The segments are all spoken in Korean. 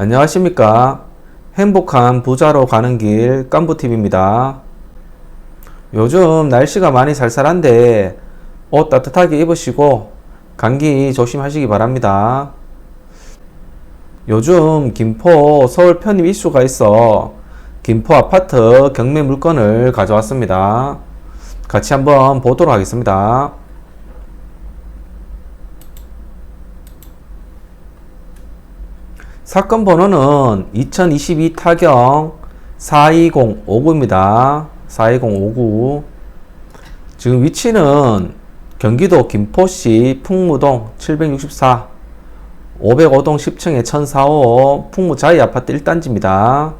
안녕하십니까. 행복한 부자로 가는 길 깐부TV입니다. 요즘 날씨가 많이 쌀쌀한데 옷 따뜻하게 입으시고 감기 조심하시기 바랍니다. 요즘 김포 서울 편입 이슈가 있어 김포 아파트 경매 물건을 가져왔습니다. 같이 한번 보도록 하겠습니다. 사건 번호는 2022 타경 42059입니다. 42059. 지금 위치는 경기도 김포시 풍무동 764 505동 10층에 1045 풍무자이 아파트 1단지입니다.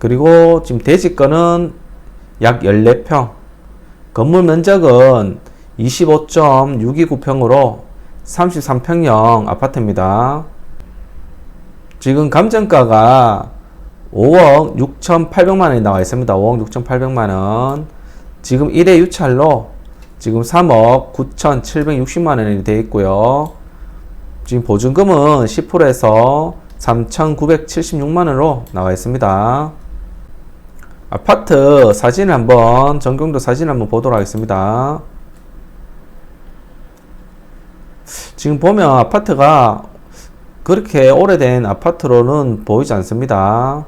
그리고 지금 대지권은 약 14평. 건물 면적은 25.629평으로 33평형 아파트입니다. 지금 감정가가 5억 6,800만 원이 나와 있습니다. 5억 6,800만 원. 지금 1회 유찰로 지금 3억 9,760만 원이 되어 있고요. 지금 보증금은 10%에서 3,976만 원으로 나와 있습니다. 아파트 사진 한번 전경도 사진 한번 보도록 하겠습니다. 지금 보면 아파트가 그렇게 오래된 아파트로는 보이지 않습니다.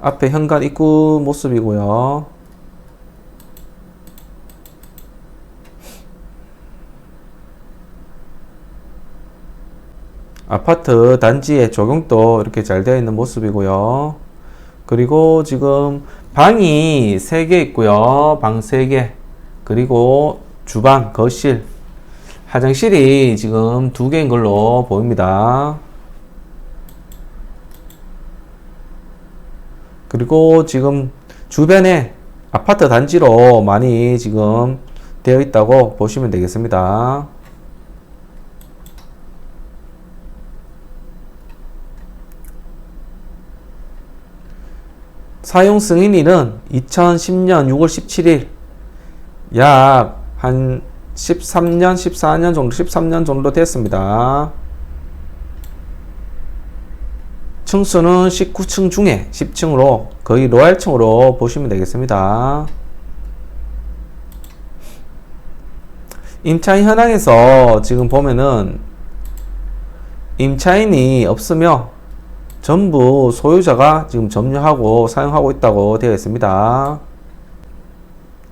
앞에 현관 입구 모습이고요. 아파트 단지의 조경도 이렇게 잘 되어 있는 모습이고요. 그리고 지금 방이 3개 있고요. 방 3개. 그리고 주방, 거실, 화장실이 지금 2개인 걸로 보입니다. 그리고 지금 주변에 아파트 단지로 많이 지금 되어 있다고 보시면 되겠습니다. 사용 승인일은 2010년 6월 17일 약 한 13년, 14년 정도, 13년 정도 됐습니다. 층수는 19층 중에 10층으로 거의 로얄층으로 보시면 되겠습니다. 임차인 현황에서 지금 보면은 임차인이 없으며 전부 소유자가 지금 점유하고 사용하고 있다고 되어 있습니다.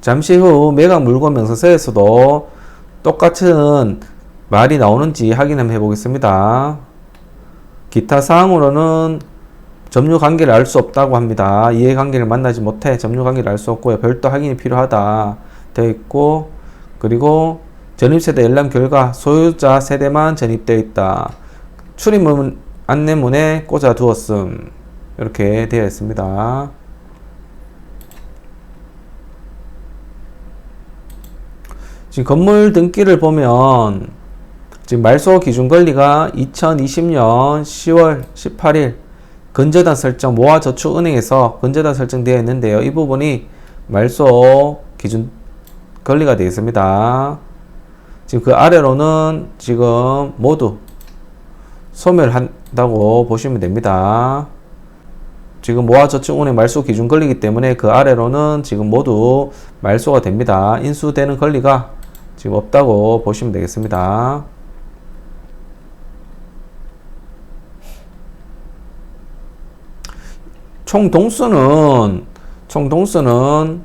잠시 후 매각 물건 명세서에서도 똑같은 말이 나오는지 확인 한번 해보겠습니다. 기타 사항으로는 점유 관계를 알 수 없다고 합니다. 이해 관계를 만나지 못해 점유 관계를 알 수 없고요. 별도 확인이 필요하다 되어 있고 그리고 전입세대 열람 결과 소유자 세대만 전입되어 있다. 출입문 안내문에 꽂아 두었음. 이렇게 되어 있습니다. 지금 건물 등기를 보면 지금 말소 기준 권리가 2020년 10월 18일 근저당 설정 모아저축은행에서 근저당 설정되어 있는데요. 이 부분이 말소 기준 권리가 되어 있습니다. 지금 그 아래로는 지금 모두 소멸한다고 보시면 됩니다. 지금 모아저축은행 말소 기준 권리이기 때문에 그 아래로는 지금 모두 말소가 됩니다. 인수되는 권리가 지금 없다고 보시면 되겠습니다. 총 동수는 총 동수는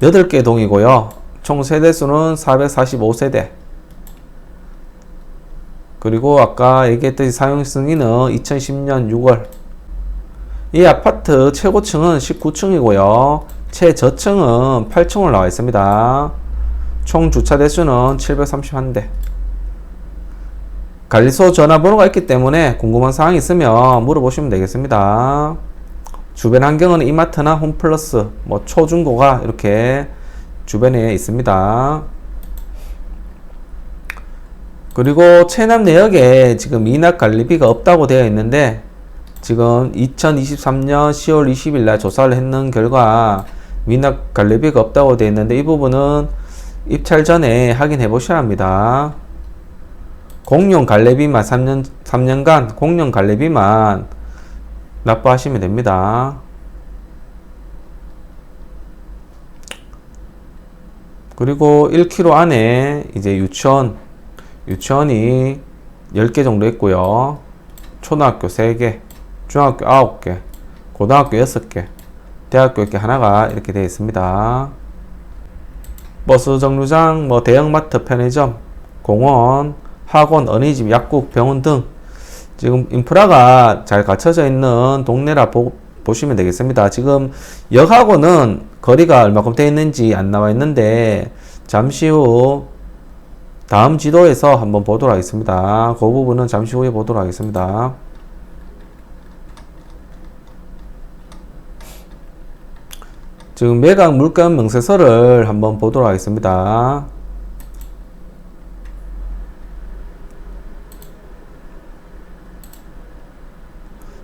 8개 동이고요. 총 세대수는 445세대. 그리고 아까 얘기했듯이 사용 승인은 2010년 6월. 이 아파트 최고층은 19층이고요. 최저층은 8층으로 나와 있습니다. 총 주차 대수는 731대. 관리소 전화번호가 있기 때문에 궁금한 사항이 있으면 물어보시면 되겠습니다. 주변 환경은 이마트나 홈플러스, 뭐 초중고가 이렇게 주변에 있습니다. 그리고 체남 내역에 지금 미납 관리비가 없다고 되어 있는데 지금 2023년 10월 20일 날 조사를 했는 결과 미납 관리비가 없다고 되어 있는데 이 부분은 입찰 전에 확인해 보셔야 합니다. 공룡 갈래비만 3년 3년간 공룡 갈래비만 납부하시면 됩니다. 그리고 1km 안에 이제 유치원 유치원이 10개 정도 있고요. 초등학교 3개, 중학교 9개, 고등학교 6개, 대학교 이렇게 하나가 이렇게 되어 있습니다. 버스 정류장, 뭐 대형마트, 편의점, 공원, 학원, 어린이집, 약국, 병원 등 지금 인프라가 잘 갖춰져 있는 동네라 보, 보시면 되겠습니다. 지금 역하고는 거리가 얼마큼 되어 있는지 안 나와 있는데 잠시 후 다음 지도에서 한번 보도록 하겠습니다. 그 부분은 잠시 후에 보도록 하겠습니다. 지금 매각 물건 명세서를 한번 보도록 하겠습니다.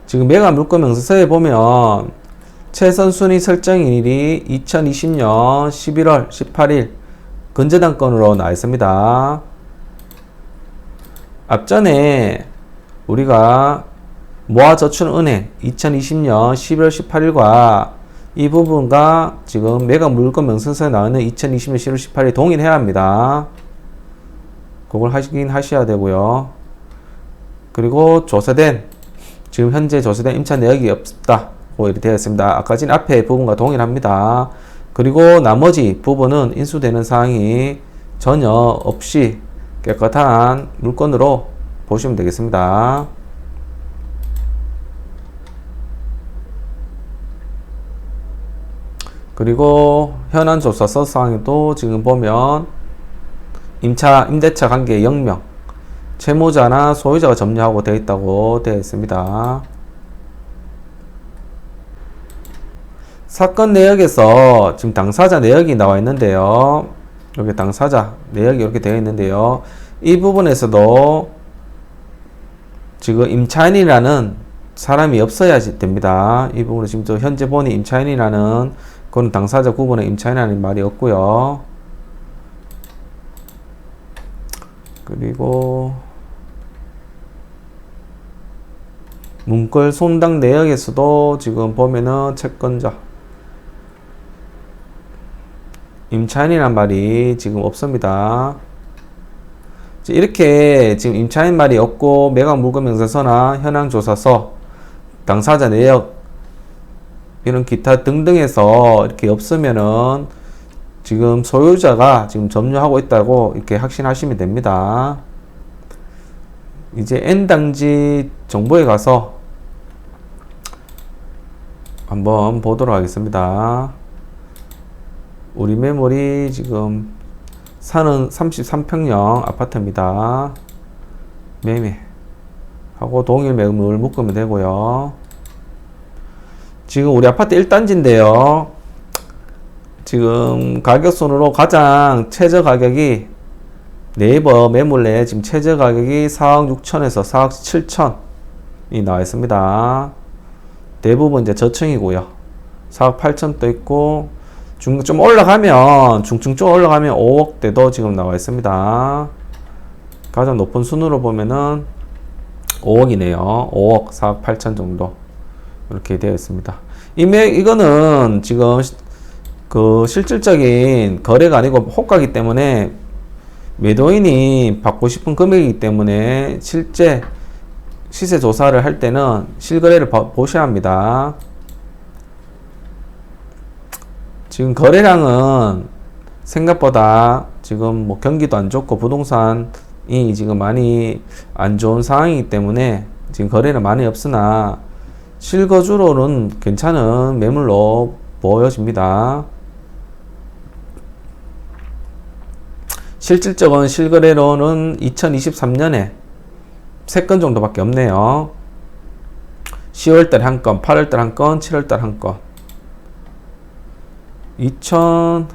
지금 매각 물건 명세서에 보면 최선 순위 설정일이 2020년 11월 18일 근저당권으로 나와 있습니다. 앞전에 우리가 모아저축은행 2020년 11월 18일과 이 부분과 지금 매각 물건 명세서에 나오는 2020년 11월 18일 동일해야 합니다. 그걸 하시긴 하셔야 되고요. 그리고 조사된 지금 현재 조사된 임차 내역이 없다. 고 이렇게 되어 있습니다. 아까 전 앞에 부분과 동일합니다. 그리고 나머지 부분은 인수되는 사항이 전혀 없이 깨끗한 물건으로 보시면 되겠습니다. 그리고 현안 조사서 사항에도 지금 보면 임차 임대차 관계 0명 채무자나 소유자가 점유하고 되어 있다고 되어 있습니다. 사건 내역에서 지금 당사자 내역이 나와 있는데요. 여기 당사자 내역이 이렇게 되어 있는데요. 이 부분에서도 지금 임차인이라는 사람이 없어야 됩니다. 이 부분은 지금 저 현재 본이 임차인이라는 그건 당사자 구분에 임차인이라는 말이 없고요. 그리고 문걸 손당 내역에서도 지금 보면은 채권자 임차인이란 말이 지금 없습니다. 이렇게 지금 임차인 말이 없고 매각 물건 명세서나 현황 조사서, 당사자 내역 이런 기타 등등에서 이렇게 없으면은 지금 소유자가 지금 점유하고 있다고 이렇게 확신하시면 됩니다. 이제 N당지 정보에 가서 한번 보도록 하겠습니다. 우리 매물이 지금 사는 33평형 아파트입니다. 매매 하고 동일 매물 묶으면 되고요. 지금 우리 아파트 1단지인데요. 지금 가격순으로 가장 최저 가격이 네이버 매물내 지금 최저 가격이 4억 6천에서 4억 7천이 나와 있습니다. 대부분 이제 저층이고요. 4억 8천도 있고 중, 좀 올라가면, 중층 쪽 올라가면 5억대도 지금 나와 있습니다. 가장 높은 순으로 보면은 5억이네요. 5억 4억 8천 정도. 이렇게 되어 있습니다. 이매, 이거는 지금 그 실질적인 거래가 아니고 호가기 때문에 매도인이 받고 싶은 금액이기 때문에 실제 시세 조사를 할 때는 실거래를 보셔야 합니다. 지금 거래량은 생각보다 지금 뭐 경기도 안 좋고 부동산이 지금 많이 안 좋은 상황이기 때문에 지금 거래는 많이 없으나 실거주로는 괜찮은 매물로 보여집니다. 실질적인 실거래로는 2023년에 3건 정도밖에 없네요. 10월달 한 건, 8월달 한 건, 7월달 한 건. 2000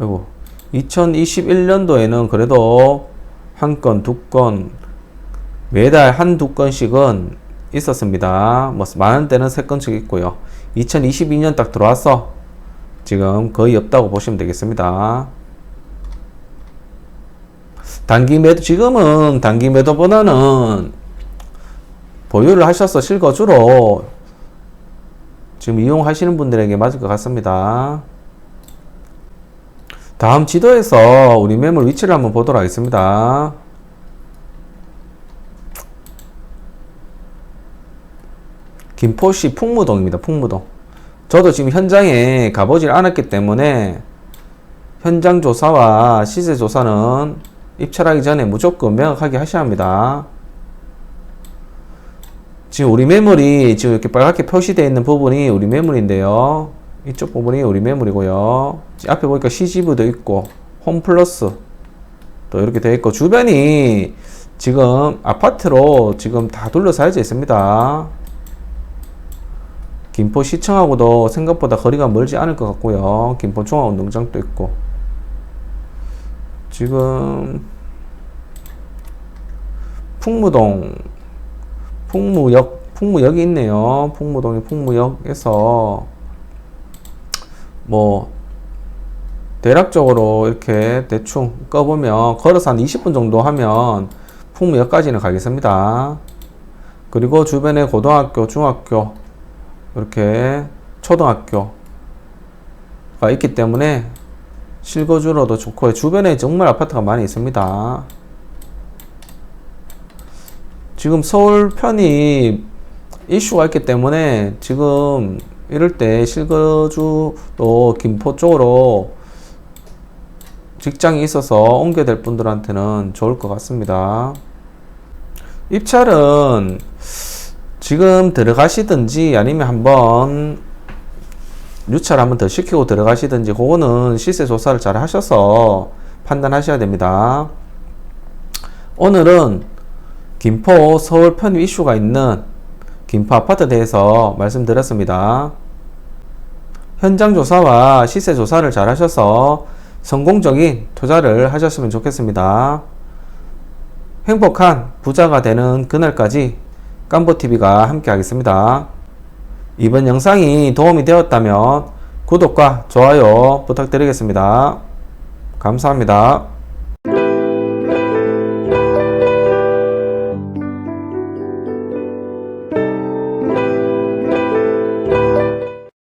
아이고 2021년도에는 그래도 한 건, 두 건, 매달 한 두 건씩은 있었습니다. 뭐 많은 때는 세 건씩 있고요. 2022년 딱 들어와서 지금 거의 없다고 보시면 되겠습니다. 단기 매도, 지금은 단기 매도보다는 보유를 하셔서 실거주로 지금 이용하시는 분들에게 맞을 것 같습니다. 다음 지도에서 우리 매물 위치를 한번 보도록 하겠습니다. 김포시 풍무동입니다. 풍무동. 저도 지금 현장에 가보질 않았기 때문에 현장 조사와 시세 조사는 입찰하기 전에 무조건 명확하게 하셔야 합니다. 지금 우리 매물이 지금 이렇게 빨갛게 표시되어 있는 부분이 우리 매물인데요. 이쪽 부분이 우리 매물이고요. 앞에 보니까 CGV도 있고 홈플러스 또 이렇게 되어 있고 주변이 지금 아파트로 지금 다 둘러싸여져 있습니다. 김포시청하고도 생각보다 거리가 멀지 않을 것 같고요. 김포중앙운동장도 있고 지금 풍무동 풍무역 풍무역이 있네요. 풍무동의 풍무역에서 뭐 대략적으로 이렇게 대충 꺼보면 걸어서 한 20분 정도 하면 풍무역까지는 가겠습니다. 그리고 주변에 고등학교, 중학교 이렇게 초등학교가 있기 때문에 실거주로도 좋고 주변에 정말 아파트가 많이 있습니다. 지금 서울 편이 이슈가 있기 때문에 지금 이럴 때 실거주로 김포 쪽으로 직장이 있어서 옮겨야 될 분들한테는 좋을 것 같습니다. 입찰은 지금 들어가시든지 아니면 한번 유찰 한번 더 시키고 들어가시든지 그거는 시세 조사를 잘 하셔서 판단하셔야 됩니다. 오늘은 김포 서울 편입 이슈가 있는 김포 아파트 대해서 말씀드렸습니다. 현장 조사와 시세 조사를 잘 하셔서 성공적인 투자를 하셨으면 좋겠습니다. 행복한 부자가 되는 그날까지 깜보TV가 함께 하겠습니다. 이번 영상이 도움이 되었다면 구독과 좋아요 부탁드리겠습니다. 감사합니다.